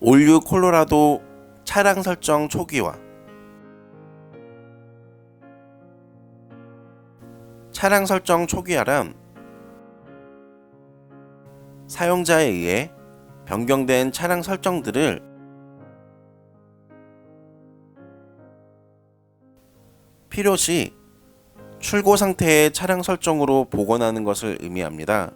인류 콜로라도 차량 설정 초기화 차량 설정 초기화란 사용자에 의해 변경된 차량 설정들을 필요시 출고 상태의 차량 설정으로 복원하는 것을 의미합니다.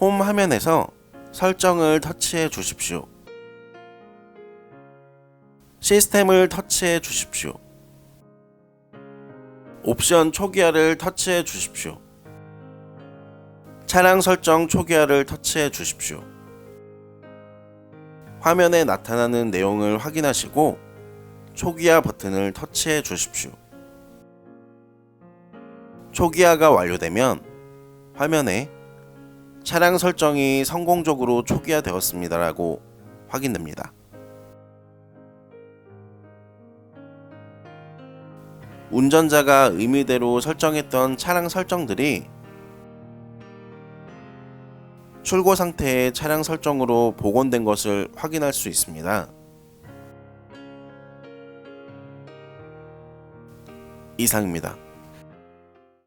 홈 화면에서 설정을 터치해 주십시오. 시스템을 터치해 주십시오. 옵션 초기화를 터치해 주십시오. 차량 설정 초기화를 터치해 주십시오. 화면에 나타나는 내용을 확인하시고 초기화 버튼을 터치해 주십시오. 초기화가 완료되면 화면에 차량 설정이 성공적으로 초기화되었습니다라고 확인됩니다. 운전자가 의미대로 설정했던 차량 설정들이 출고 상태의 차량 설정으로 복원된 것을 확인할 수 있습니다. 이상입니다.